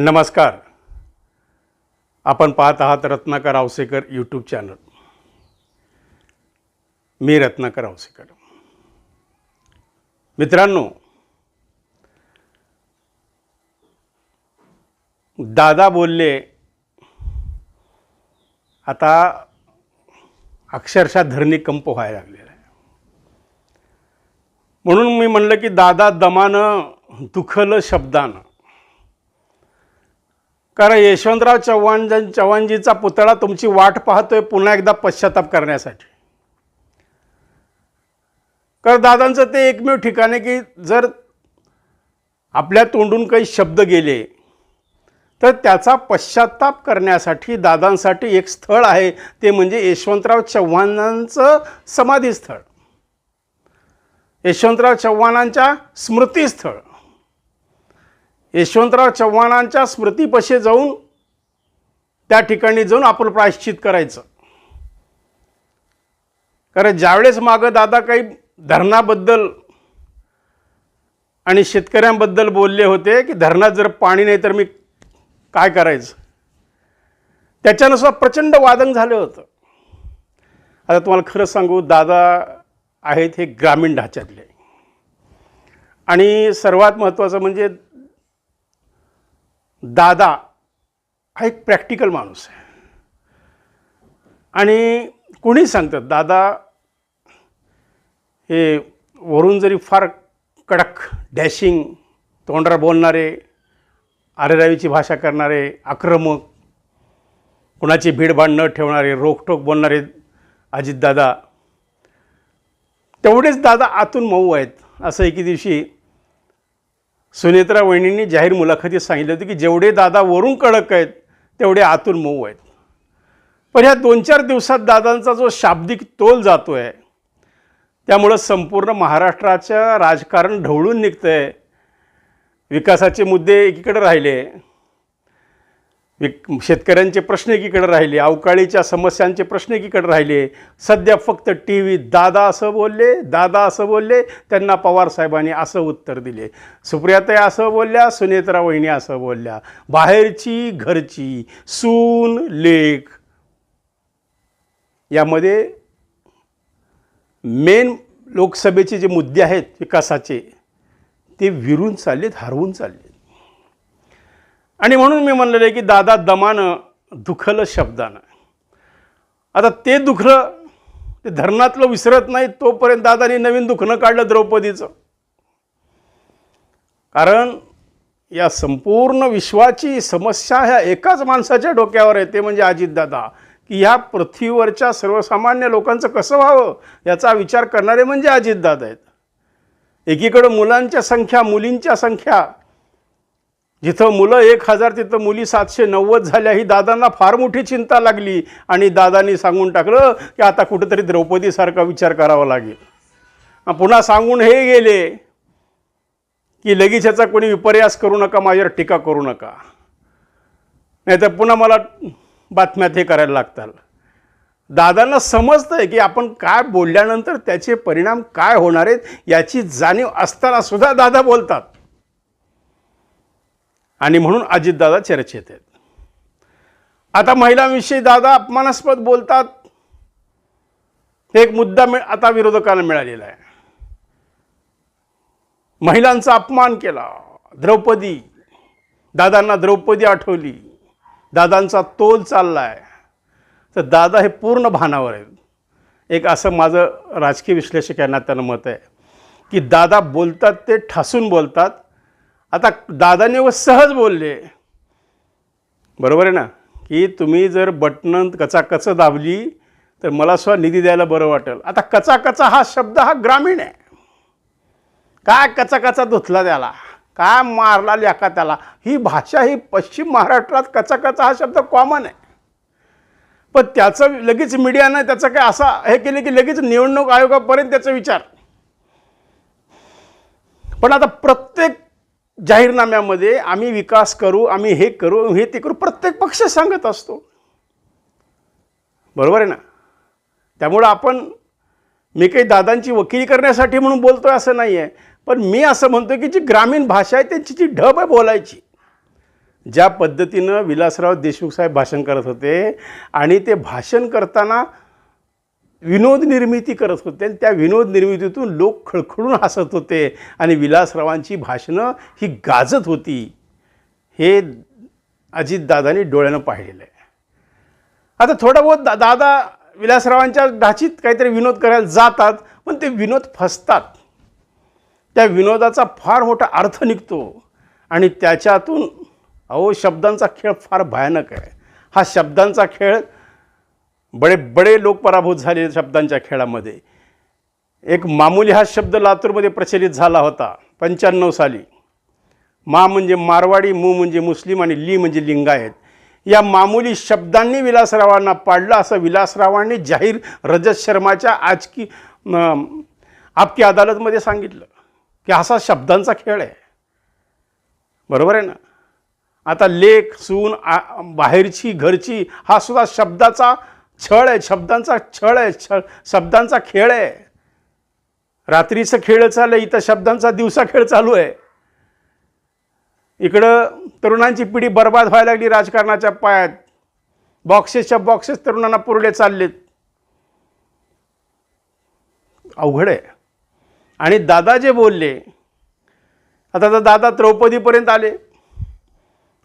नमस्कार. आपण पाहत आहात रत्नाकर आवसेकर यूट्यूब चॅनल मी रत्नाकर आवसेकर. मित्रांनो दादा बोलले आता अक्षरशः धरणी कंप व्हायला लागलेला आहे. म्हणून मी म्हणलं की दादा दमानं दुखलं शब्दानं. कारण यशवंतराव चव्हाण चव्हाणजीचा पुतळा तुमची वाट पाहतोय पुन्हा एकदा पश्चाताप करण्यासाठी. कारण दादांचं ते एकमेव ठिकाण आहे की जर आपल्या तोंडून काही शब्द गेले तर त्याचा पश्चाताप करण्यासाठी दादांसाठी एक स्थळ आहे. ते म्हणजे यशवंतराव चव्हाणांचं समाधीस्थळ यशवंतराव चव्हाणांच्या स्मृतीस्थळ. यशवंतराव चव्हाणांच्या स्मृतीपशे जाऊन त्या ठिकाणी जाऊन आपण प्रायश्चित करायचं. कारण ज्यावेळेस मागं दादा काही धरणाबद्दल आणि शेतकऱ्यांबद्दल बोलले होते की धरणात जर पाणी नाही तर मी काय करायचं? त्याच्यानुसार प्रचंड वादन झालं होतं. आता तुम्हाला खरं सांगू दादा आहेत हे ग्रामीण ढाच्यातले. आणि सर्वात महत्त्वाचं म्हणजे दादा हा एक प्रॅक्टिकल माणूस आहे. आणि कुणी सांगतात दादा हे वरून जरी फार कडक डॅशिंग तोंडरा बोलणारे आरेरावीची भाषा करणारे आक्रमक कुणाची भीडभाड न ठेवणारे रोखटोक बोलणारे अजितदादा तेवढेच दादा आतून मऊ आहेत. असं एके दिवशी सुनेत्रा वहिनींनी जाहीर मुलाखतीत सांगितलं होतं की जेवढे दादा वरून कडक आहेत तेवढे आतून मऊ आहेत. पण ह्या दोन चार दिवसात दादांचा जो शाब्दिक तोल जातो आहे त्यामुळं संपूर्ण महाराष्ट्राचं राजकारण ढवळून निघतं आहे विकासाचे मुद्दे एकीकडे राहिले विक शेतकऱ्यांचे प्रश्न एकीकडे राहिले अवकाळीच्या समस्यांचे प्रश्न एकीकडे राहिले. सध्या फक्त टी व्ही दादा असं बोलले दादा असं बोलले त्यांना पवार साहेबांनी असं उत्तर दिले. सुप्रियाताई असं बोलल्या सुनेत्रा वहिनी असं बोलल्या. बाहेरची घरची सून लेख यामध्ये मेन लोकसभेचे जे मुद्दे आहेत विकासाचे ते विरून चाललेत हरवून चाललेत. आणि म्हणून मी म्हणलेलं आहे की दादा दमानं दुखलं शब्दानं. आता ते दुखलं ते धरणातलं विसरत नाही तोपर्यंत दादानी नवीन दुखणं काढलं द्रौपदीचं. कारण या संपूर्ण विश्वाची समस्या ह्या एकाच माणसाच्या डोक्यावर आहे ते म्हणजे अजितदादा. की ह्या पृथ्वीवरच्या सर्वसामान्य लोकांचं कसं व्हावं याचा विचार करणारे म्हणजे अजितदादा आहेत. एकीकडं मुलांच्या संख्या मुलींच्या संख्या जिथं मुलं एक हजार तिथं मुली सातशे नव्वद झाल्या. ही दादांना फार मोठी चिंता लागली. आणि दादांनी सांगून टाकलं की आता कुठंतरी द्रौपदीसारखा विचार करावा लागेल. पुन्हा सांगून हे गेले की लगेच याचा कोणी विपर्यास करू नका माझ्यावर टीका करू नका. नाही तर पुन्हा मला बातम्यात हे करायला लागतात दादांना समजतं आहे की आपण काय बोलल्यानंतर त्याचे परिणाम काय होणार आहेत याची जाणीव असताना सुद्धा दादा बोलतात. आणि म्हणून अजितदादा चर्चेत आहेत. आता महिलांविषयी दादा अपमानास्पद बोलतात. हे एक मुद्दा मिळ आता विरोधकांना मिळालेला आहे. महिलांचा अपमान केला. द्रौपदी. दादांना द्रौपदी आठवली. दादांचा तोल चालला आहे तर दादा हे पूर्ण भानावर आहेत. एक असं माझं राजकीय विश्लेषक यांना त्यांना मत आहे की दादा बोलतात ते ठासून बोलतात आता दादाने व सहज बोलले. बरोबर आहे ना? की तुम्ही जर बटणं कचाकच दाबली तर मला सुद्धा निधी द्यायला बरं वाटेल. आता कचाकचा हा शब्द हा ग्रामीण आहे. काय कचाकचा धुतला त्याला? काय मारला लेका त्याला? ही भाषा ही पश्चिम महाराष्ट्रात कचाकचा हा शब्द कॉमन आहे. पण त्याचं लगेच मीडियानं त्याचं काय असा हे केलं की लगेच निवडणूक आयोगापर्यंत त्याचा विचार. पण आता प्रत्येक जाहीरनाम्यामध्ये आम्ही विकास करू आम्ही हे करू हे ते करू प्रत्येक पक्ष सांगत असतो. बरोबर आहे ना? त्यामुळं आपण मी काही दादांची वकिली करण्यासाठी म्हणून बोलतोय असं नाही आहे पण मी असं म्हणतो की जी ग्रामीण भाषा आहे त्यांची जी ढब आहे बोलायची ज्या पद्धतीनं विलासराव देशमुख साहेब भाषण करत होते आणि ते भाषण करताना विनोद निर्मिती करत होते. आणि त्या विनोद निर्मितीतून लोक खळखळून हसत होते. आणि विलासरावांची भाषणं ही गाजत होती. हे अजितदादांनी डोळ्यानं पाहिलेलं आहे. आता थोडं बहुत दा दादा विलासरावांच्या ढाचीत काहीतरी विनोद करायला जातात पण ते विनोद फसतात. त्या विनोदाचा फार मोठा अर्थ निघतो. आणि त्याच्यातून अहो शब्दांचा खेळ फार भयानक आहे. हा शब्दांचा खेळ बडे बडे लोक पराभूत झाले शब्दांच्या खेळामध्ये. एक मामुली हा शब्द लातूरमध्ये प्रचलित झाला होता पंच्याण्णव साली. मा म्हणजे मारवाडी मू म्हणजे मुस्लिम आणि ली म्हणजे लिंगायत. या मामुली शब्दांनी विलासरावांना पाडलं असं विलासरावांनी जाहीर रजत शर्माच्या आजकी आपकी अदालतमध्ये सांगितलं की असा शब्दांचा खेळ आहे. बरोबर आहे ना? आता लेख सून आ बाहेरची घरची हा सुद्धा शब्दाचा छळ आहे शब्दांचा छळ आहे छळ शब्दांचा खेळ आहे. रात्रीचं खेळ चाललं आहे इथं शब्दांचा दिवसा खेळ चालू आहे. इकडं तरुणांची पिढी बर्बाद व्हायला लागली राजकारणाच्या पायात. बॉक्सेसच्या बॉक्सेस तरुणांना पुरले चाललेत. अवघड आहे. आणि दादा जे बोलले आता तर दादा द्रौपदीपर्यंत आले.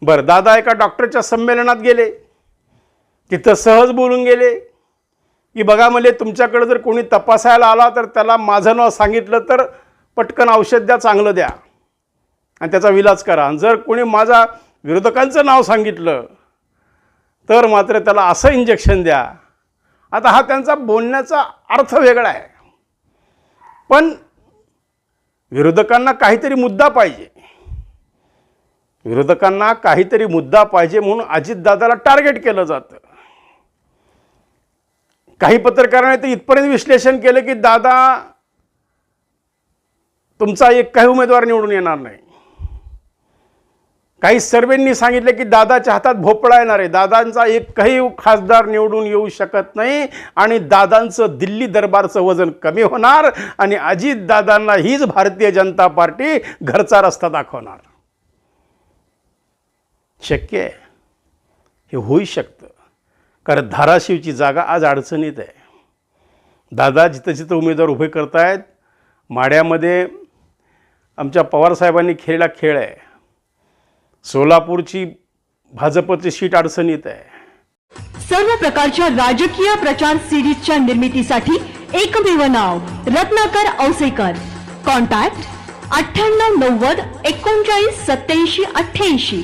बरं दादा एका डॉक्टरच्या संमेलनात गेले. तिथं सहज बोलून गेले. की बघा म्हणजे तुमच्याकडं जर कोणी तपासायला आला तर त्याला माझं नाव सांगितलं तर पटकन औषध द्या चांगलं द्या. आणि त्याचा विलाज करा. आणि जर कोणी माझा विरोधकांचं नाव सांगितलं तर मात्र त्याला असं इंजेक्शन द्या. आता हा त्यांचा बोलण्याचा अर्थ वेगळा आहे. पण विरोधकांना काहीतरी मुद्दा पाहिजे. विरोधकांना काहीतरी मुद्दा पाहिजे म्हणून अजितदादाला टार्गेट केलं जातं. काही पत्रकारांनी तर इथपर्यंत विश्लेषण केलं की दादा तुमचा एक काही उमेदवार निवडून येणार नाही. काही सर्वेंनी सांगितले की दादाच्या हातात भोपळा येणार आहे. दादांचा एक काही खासदार निवडून येऊ शकत नाही आणि दादांचं दिल्ली दरबारचं वजन कमी होणार आणि अजित दादांना हीच भारतीय जनता पार्टी घरचा रस्ता दाखवणार. शक्य आहे. हे होऊ शकतं. कारण धाराशिवची जागा आज अडचणीत आहे. दादा जिथं जिथं उमेदवार उभे करतायत माड्यामध्ये आमच्या पवारसाहेबांनी खेळला खेळ आहे. सोलापूरची भाजपची सीट अडचणीत आहे. सर्व प्रकारच्या राजकीय प्रचार सिरीजच्या निर्मितीसाठी एकमेव नाव रत्नाकर औसेकर. कॉन्टॅक्ट अठ्ठ्याण्णव नव्वद एकोणचाळीस सत्याऐंशी अठ्ठ्याऐंशी.